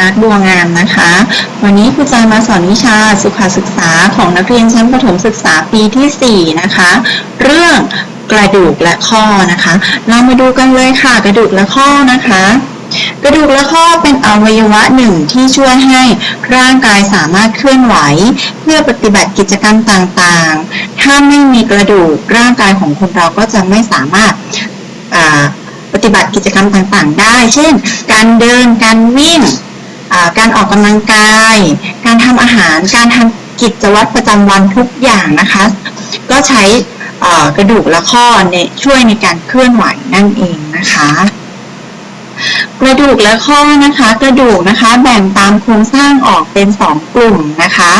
รักบัวงามนะคะ วันนี้ครูจะมาสอนวิชาสุขศึกษาของนักเรียนชั้นประถมศึกษาปีที่ 4 นะคะ เรื่องกระดูกและข้อนะคะ เรามาดูกันเลยค่ะกระดูกและข้อนะคะ กระดูกและข้อเป็นอวัยวะหนึ่งที่ช่วยให้ร่างกายสามารถเคลื่อนไหว เพื่อปฏิบัติกิจกรรมต่างๆ ถ้าไม่มีกระดูกร่างกายของคนเราก็จะไม่สามารถปฏิบัติกิจกรรมต่างๆ ได้ เช่น การเดิน การวิ่ง การออกกำลังกาย การทำอาหาร การทำกิจวัตรประจำวันทุกอย่างนะคะ ก็ใช้กระดูกและข้อในช่วยในการเคลื่อนไหวนั่นเองนะคะ กระดูกและข้อนะคะ กระดูกนะคะแบ่งตามโครงสร้างออกเป็นสองกลุ่มนะคะ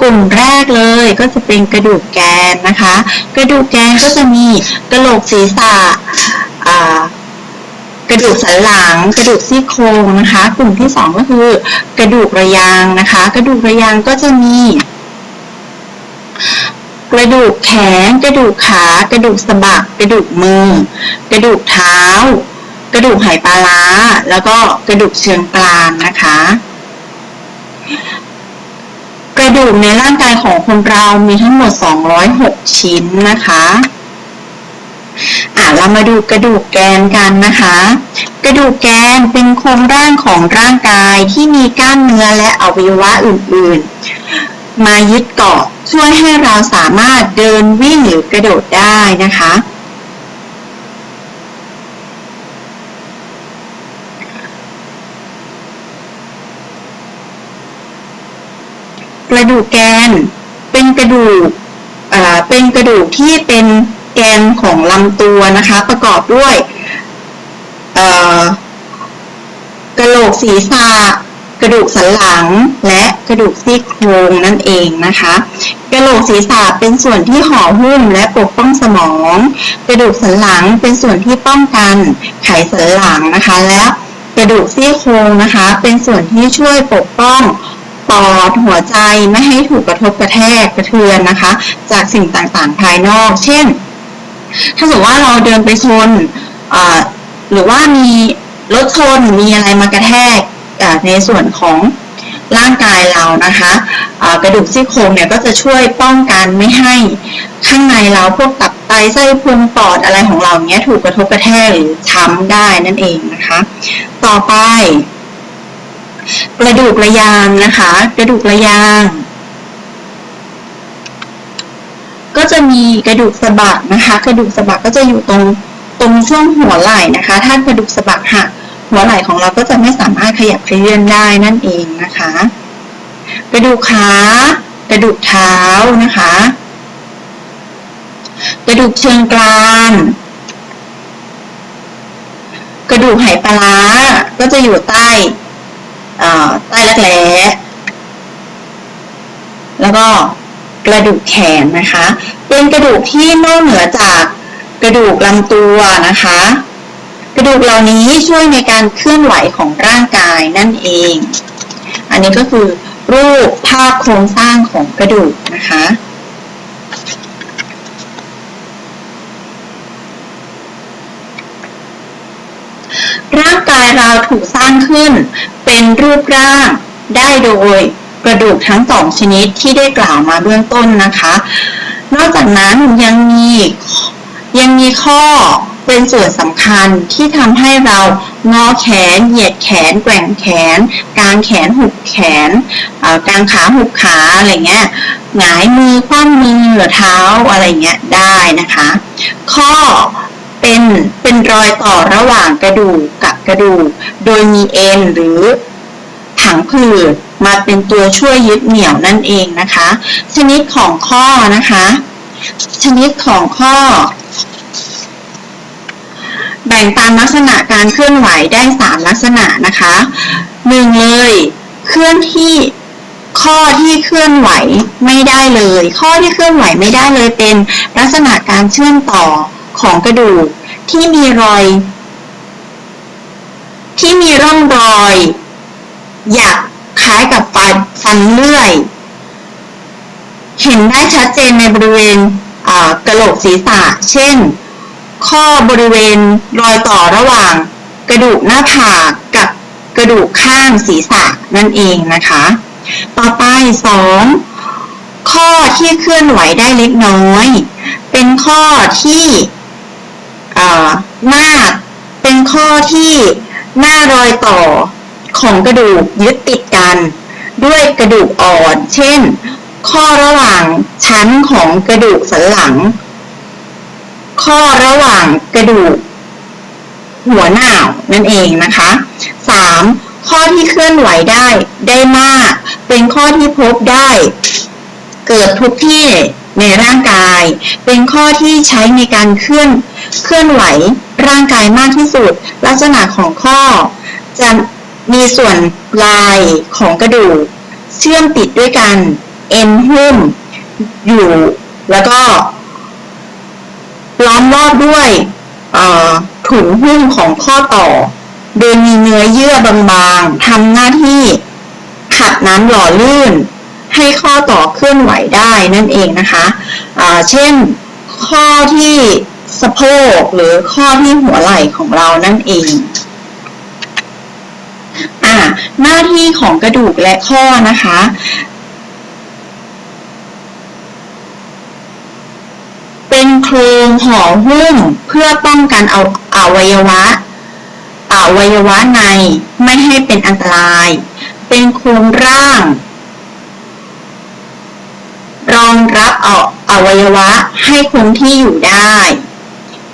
กลุ่มแรกเลยก็จะเป็นกระดูกแกนนะคะ กระดูกแกนก็จะมีกระโหลกศีรษะ กระดูกสันหลัง กระดูกซี่โครงนะคะ กลุ่มที่สองก็คือกระดูกระยางนะคะ กระดูกระยางก็จะมี กระดูกแขน กระดูกขา กระดูกสะบัก กระดูกมือ กระดูกเท้า กระดูกไหปลาร้า แล้วก็กระดูกเชิงกรานนะคะ กระดูกในร่างกายของคนเรามีทั้งหมด 206 ชิ้นนะคะอะ เรามาดูกระดูกแกนกันนะคะ กระดูกแกนเป็นโครงร่างของร่างกายที่มีกล้ามเนื้อและอวัยวะอื่นๆ มายึดเกาะช่วยให้เราสามารถเดินวิ่งหรือกระโดดได้นะคะ กระดูกแกนเป็นกระดูกเป็นกระดูกที่เป็น แกนของลำตัวนะคะ ประกอบด้วยกระโหลกศีรษะกระดูกสันหลังและกระดูกซี่โครงนั่นเองนะคะ กระโหลกศีรษะเป็นส่วนที่ห่อหุ้มและปกป้องสมอง กระดูกสันหลังเป็นส่วนที่ป้องกันไขสันหลังนะคะ และกระดูกซี่โครงนะคะ เป็นส่วนที่ช่วยปกป้องปอดหัวใจไม่ให้ถูกกระทบกระแทกกระเทือนนะคะ จากสิ่งต่างๆภายนอก เช่น ถ้าสมมติว่าเราเดินไปชนหรือว่ามีรถชนมีอะไรมากระแทกในส่วนของร่างกายเรานะคะกระดูกซี่โครงเนี่ยก็จะช่วยป้องกันไม่ให้ข้างในเราพวกตับไตไส้พุงปอดอะไรของเราเนี้ยถูกกระทบกระแทกหรือช้ำได้นั่นเองนะคะ ต่อไป กระดูกระยางนะคะ กระดูกระยาง ก็ จะมีกระดูกสะบักนะคะ กระดูกสะบักก็จะอยู่ตรงตรงช่วงหัวไหล่นะคะ ถ้ากระดูกสะบักหักหัวไหล่ของเราก็จะไม่สามารถขยับเขยื่อนได้นั่นเองนะคะ กระดูกขากระดูกเท้านะคะ กระดูกเชิงกรานกระดูกไหปลาร้าก็จะอยู่ใต้ใต้รักแร้แล้วก็ กระดูกแขนนะคะ เป็นกระดูกที่นอกเหนือจากกระดูกลำตัวนะคะ กระดูกเหล่านี้ช่วยในการเคลื่อนไหวของร่างกายนั่นเอง อันนี้ก็คือรูปภาพโครงสร้างของกระดูกนะคะร่างกายเราถูกสร้างขึ้นเป็นรูปร่างได้โดย กระดูกทั้งสองชนิดที่ได้กล่าวมาเบื้องต้นนะคะ นอกจากนั้นยังมียังมีข้อเป็นส่วนสำคัญที่ทำให้เรางอแขน เหยียดแขน แกว่งแขน กางแขนหุบแขนกางขาหุบขาอะไรเงี้ยหงายมือคว่ำมือหรือเท้าอะไรเงี้ยได้นะคะ ข้อเป็นเป็นรอยต่อระหว่างกระดูกกับกระดูก โดยมีเอ็นหรือ ผังผืดมาเป็นตัวช่วยยึดเหนี่ยวนั่นเองนะคะ ชนิดของข้อนะคะ ชนิดของข้อ แบ่งตามลักษณะการเคลื่อนไหวได้สามลักษณะนะคะหนึ่งเลย เคลื่อนที่ข้อที่เคลื่อนไหวไม่ได้เลย ข้อที่เคลื่อนไหวไม่ได้เลยเป็นลักษณะการเชื่อมต่อของกระดูกที่มีรอย ที่มีร่องรอย หยักคล้ายกับฟันฟันเลื่อย เห็นได้ชัดเจนในบริเวณกระโหลกศีรษะ เช่น ข้อบริเวณรอยต่อระหว่าง กระดูกหน้าผากกับกระดูกข้างศีรษะนั่นเองนะคะ ต่อไปสองข้อที่เคลื่อนไหวได้เล็กน้อย เป็นข้อที่หน้าเป็นข้อที่หน้ารอยต่อ ของกระดูกยึดติดกัน ด้วยกระดูกอ่อน เช่น ข้อระหว่างชั้นของกระดูกสันหลัง ข้อระหว่างกระดูก หัวหน้าวนั่นเองนะคะ 3. ข้อที่เคลื่อนไหวได้ได้มาก เป็นข้อที่พบได้ เกิดทุกที่ในร่างกาย เป็นข้อที่ใช้ในการเคลื่อนเคลื่อนไหวร่างกายมากที่สุด ลักษณะของข้อจะ มีส่วนปลายของกระดูกเชื่อมติดด้วยกัน เอ็นหุ้มอยู่ แล้วก็ล้อมรอบด้วยถุงหุ้มของข้อต่อ โดยมีเนื้อเยื่อบางๆทำหน้าที่ขัดน้ำหล่อลื่น ให้ข้อต่อเคลื่อนไหวได้นั่นเองนะคะเช่นข้อที่สะโพกหรือข้อที่หัวไหล่ของเรานั่นเอง อ่าหน้าที่ของกระดูกและข้อนะคะ เป็นโครงห่อหุ้มเพื่อป้องกันเอาอวัยวะอวัยวะในไม่ให้เป็นอันตราย เป็นโครงร่าง รองรับเอาอวัยวะให้คงที่อยู่ได้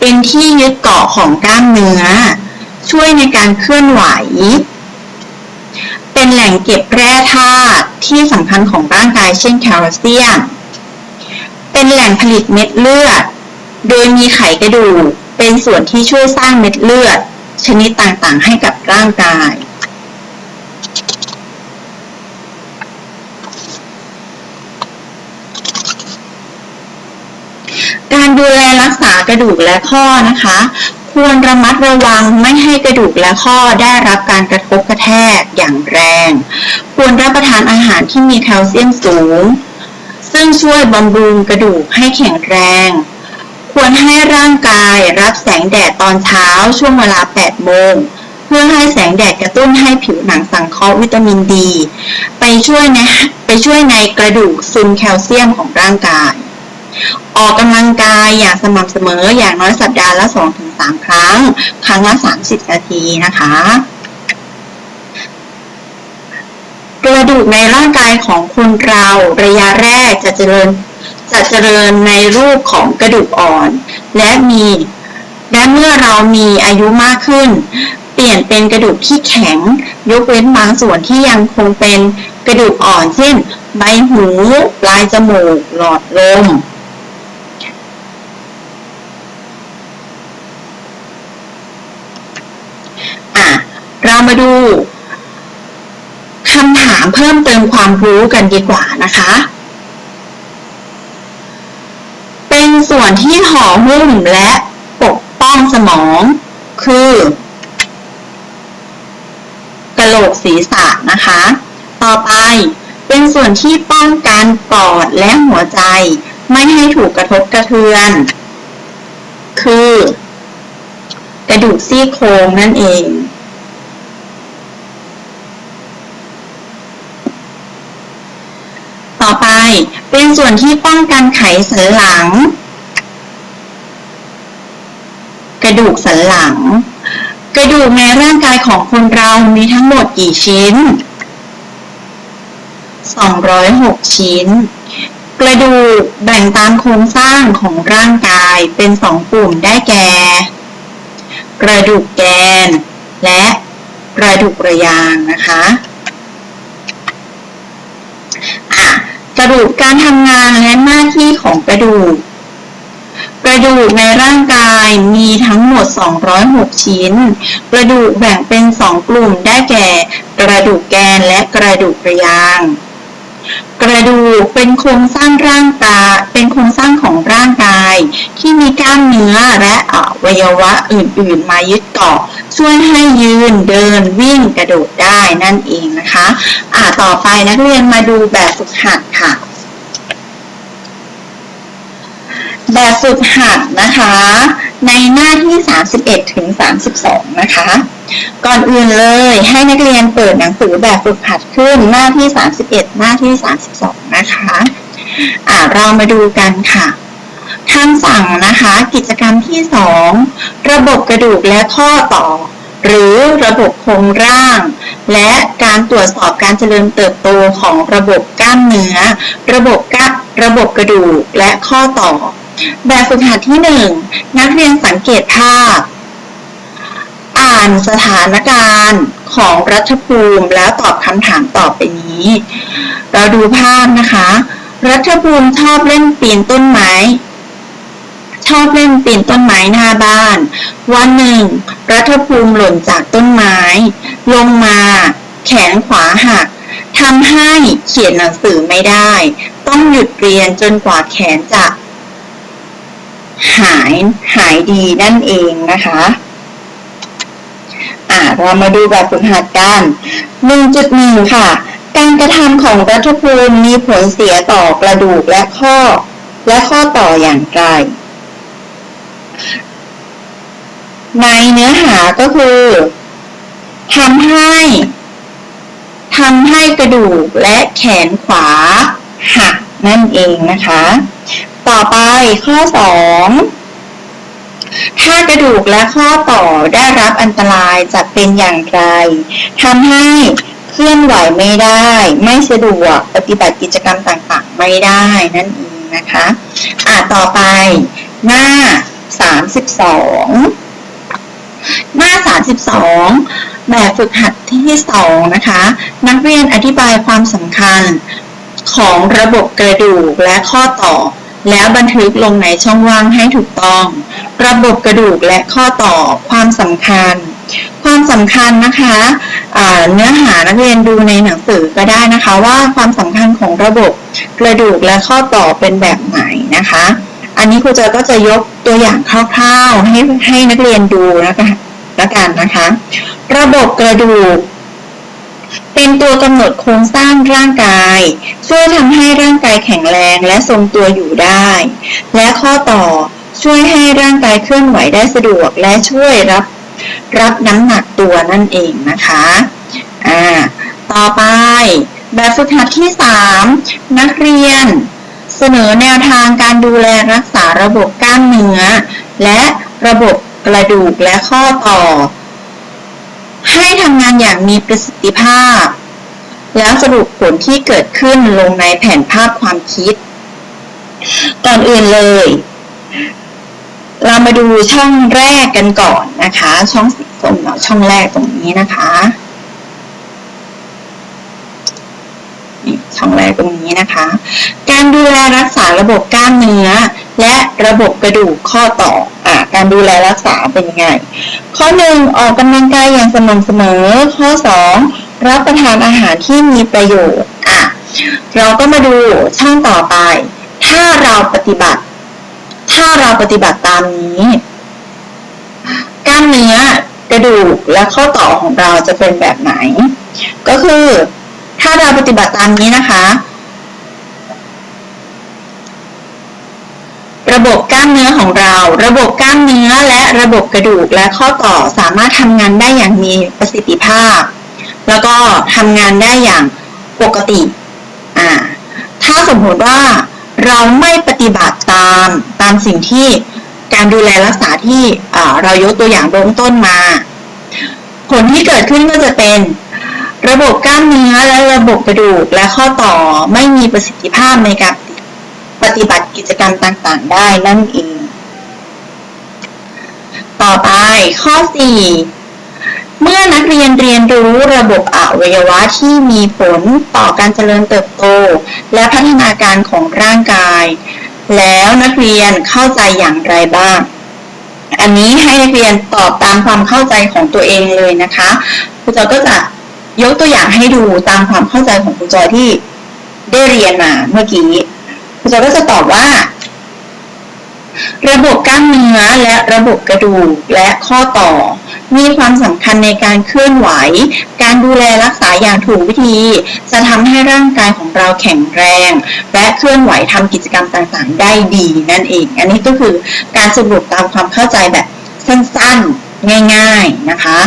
เป็นที่ยึดเกาะของกล้ามเนื้อ ช่วยในการเคลื่อนไหว เป็นแหล่งเก็บแร่ธาตุที่สำคัญของร่างกายเช่นแคลเซียม เป็นแหล่งผลิตเม็ดเลือด โดยมีไขกระดูกเป็นส่วนที่ช่วยสร้างเม็ดเลือด ชนิดต่างๆ ให้กับร่างกายการดูแลรักษากระดูกและข้อนะคะ ควรระมัดระวังไม่ให้กระดูกและข้อได้รับการกระทบกระแทกอย่างแรง ควรรับประทานอาหารที่มีแคลเซียมสูง ซึ่งช่วยบำรุงกระดูกให้แข็งแรง ควรให้ร่างกายรับแสงแดดตอนเช้าช่วงเวลา 8 โมง เพื่อให้แสงแดดกระตุ้นให้ผิวหนังสังเคราะห์วิตามินดี ไปช่วยในไปช่วยในกระดูกซึมแคลเซียมของร่างกาย ออกกำลังกายอย่างสม่ำเสมออย่างน้อยสัปดาห์ละ 2-3 ครั้ง ครั้งละ 30 นาทีนะคะกระดูกในร่างกายของคนเราระยะแรกจะเจริญจะเจริญในรูปของกระดูกอ่อน และมีและเมื่อเรามีอายุมากขึ้น เปลี่ยนเป็นกระดูกที่แข็ง ยกเว้นบางส่วนที่ยังคงเป็นกระดูกอ่อน เช่น ใบหู ปลายจมูก หลอดลม อะ เรามา ดูคำถามเพิ่มเติมความรู้กันดีกว่านะคะ เป็นส่วนที่ห่อหุ้มและปกป้องสมองคือกระโหลกศีรษะนะคะ ต่อไปเป็นส่วนที่ป้องกันปอดและหัวใจ ไม่ให้ถูกกระทบกระเทือน คือกระดูกซี่โครงนั่นเอง ต่อไป เป็นส่วนที่ป้องกันไขสันหลัง กระดูกสันหลัง กระดูกในร่างกายของคนเรามีทั้งหมดกี่ชิ้น 206 ชิ้น กระดูกแบ่งตามโครงสร้างของร่างกายเป็นสองกลุ่มได้แก่ กระดูกแกน และกระดูกระยางนะคะอะ สรุปการทำงานและหน้าที่ของกระดูก กระดูกในร่างกายมีทั้งหมด 206 ชิ้น กระดูกแบ่งเป็น 2 กลุ่มได้แก่ กระดูกแกนและกระดูกระยาง กระดูกเป็นโครงสร้างร่างกายเป็นโครงสร้างของร่างกาย ที่มีกล้ามเนื้อและอวัยวะอื่นๆ มายึดเกาะ ช่วยให้ยืนเดินวิ่งกระโดดได้นั่นเองนะคะ อ่าต่อไปนักเรียนมาดูแบบฝึกหัดค่ะ แบบฝึกหัดนะคะ ในหน้าที่ 31 ถึง 32 นะคะ ก่อนอื่นเลยให้นักเรียนเปิดหนังสือแบบฝึกหัดขึ้นหน้าที่ 31 หน้าที่ 32 นะคะอ่าเรามาดูกันค่ะคำสั่งนะคะ กิจกรรมที่ 2 ระบบกระดูกและข้อต่อ หรือระบบโครงร่าง และการตรวจสอบการเจริญเติบโตของระบบกล้ามเนื้อ ระบบกระระบบกระดูกและข้อต่อ แบบฝึกหัดที่1นักเรียนสังเกตภาพ อ่านสถานการณ์ของรัฐภูมิแล้วตอบคำถามต่อไปนี้ เราดูภาพนะคะ รัฐภูมิชอบเล่นปีนต้นไม้ ชอบเล่นปีนต้นไม้หน้าบ้าน วันหนึ่ง รัฐภูมิหล่นจากต้นไม้ ลงมา แขนขวาหักทำให้เขียนหนังสือไม่ได้ ต้องหยุดเรียนจนกว่าแขนจะ หายหายดีนั่นเองนะคะอ่าเรามาดูแบบฝึกหัดกัน1.1 ค่ะ การกระทำของรัฐภูมิมีผลเสียต่อกระดูกและข้อ และข้อต่ออย่างไร ในเนื้อหาก็คือทำให้ทำให้กระดูกและแขนขวาหักนั่นเองนะคะ ต่อไปข้อ 2 ถ้ากระดูกและข้อต่อได้รับอันตรายจะเป็นอย่างไรทำให้เคลื่อนไหวไม่ได้ ไม่สะดวกปฏิบัติกิจกรรมต่างๆ ไม่ได้นั่นเองนะคะอ่าต่อไปหน้า 32หน้า 32 แบบฝึกหัดที่2นะคะ นักเรียนอธิบายความสำคัญของระบบกระดูกและข้อต่อ แล้วบันทึกลงในช่องว่างให้ถูกต้อง ระบบกระดูกและข้อต่อความสำคัญ ความสำคัญนะคะเนื้อหานักเรียนดูในหนังสือก็ได้นะคะ ว่าความสำคัญของระบบกระดูกและข้อต่อเป็นแบบไหนนะคะ อันนี้ครูเจอก็จะยกตัวอย่างคร่าวๆให้ให้นักเรียนดูนะคะละกันนะคะ ระบบกระดูก เป็นตัวกำหนดโครงสร้างร่างกาย ช่วยทำให้ร่างกายแข็งแรงและทรงตัวอยู่ได้ และข้อต่อช่วยให้ร่างกายเคลื่อนไหวได้สะดวก และช่วยรับรับน้ำหนักตัวนั่นเองนะคะอ่าต่อไป แบบฝึกหัดที่ 3 นักเรียน เสนอแนวทางการดูแลรักษาระบบกล้ามเนื้อ และระบบกระดูกและข้อต่อ ให้ทำงานอย่างมีประสิทธิภาพ แล้วสรุปผลที่เกิดขึ้นลงในแผนภาพความคิด ก่อนอื่นเลย เรามาดูช่องแรกกันก่อนนะคะ ช่องสีส้มเนาะช่องแรกตรงนี้นะคะนี่ช่องแรกตรงนี้นะคะ การดูแลรักษาระบบกล้ามเนื้อ และระบบกระดูกข้อต่ออ่าการดูแลรักษาเป็นยังไง ข้อหนึ่งออกกำลังกายอย่างสม่ำเสมอ ข้อสองรับประทานอาหารที่มีประโยชน์อะเราก็มาดูช่องต่อไป ถ้าเราปฏิบัติ ถ้าเราปฏิบัติตามนี้กล้ามเนื้อกระดูกและข้อต่อของเราจะเป็นแบบไหน ก็คือ ถ้าเราปฏิบัติตามนี้นะคะ ระบบกล้ามเนื้อของเรา ระบบกล้ามเนื้อและระบบกระดูกและข้อต่อสามารถทำงานได้อย่างมีประสิทธิภาพ แล้วก็ทำงานได้อย่างปกติอ่าถ้าสมมติว่าเราไม่ปฏิบัติตามตามสิ่งที่การดูแลรักษาที่เรายกตัวอย่างเบื้องต้นมา ผลที่เกิดขึ้นก็จะเป็นระบบกล้ามเนื้อและระบบกระดูกและข้อต่อไม่มีประสิทธิภาพในการ ปฏิบัติกิจกรรมต่างๆ ได้นั่นเอง ต่อไปข้อ 4 เมื่อนักเรียนเรียนรู้ระบบอวัยวะที่มีผลต่อการเจริญเติบโต และพัฒนาการของร่างกาย แล้วนักเรียนเข้าใจอย่างไรบ้าง อันนี้ให้นักเรียนตอบตามความเข้าใจของตัวเองเลยนะคะครูจอยก็จะยกตัวอย่างให้ดูตามความเข้าใจของครูจอยที่ได้เรียนมาเมื่อกี้ ครูจอยก็จะตอบว่า ระบบกล้ามเนื้อและระบบกระดูกและข้อต่อ มีความสำคัญในการเคลื่อนไหว การดูแลรักษาอย่างถูกวิธี จะทำให้ร่างกายของเราแข็งแรง และเคลื่อนไหวทำกิจกรรมต่างๆ ได้ดีนั่นเอง อันนี้ก็คือการสรุปตามความเข้าใจแบบสั้นๆ ง่าย ๆ นะคะ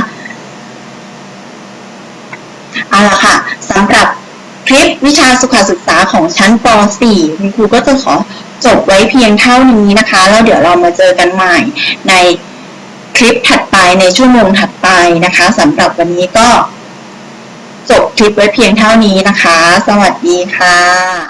เอาละค่ะสำหรับ คลิปวิชาสุขศึกษาของชั้นป .4 คุณครูก็จะขอจบไว้เพียงเท่านี้นะคะ แล้วเดี๋ยวเรามาเจอกันใหม่ในคลิปถัดไปในชั่วโมงถัดไปนะคะสำหรับวันนี้ก็จบคลิปไว้เพียงเท่านี้นะคะ สวัสดีค่ะ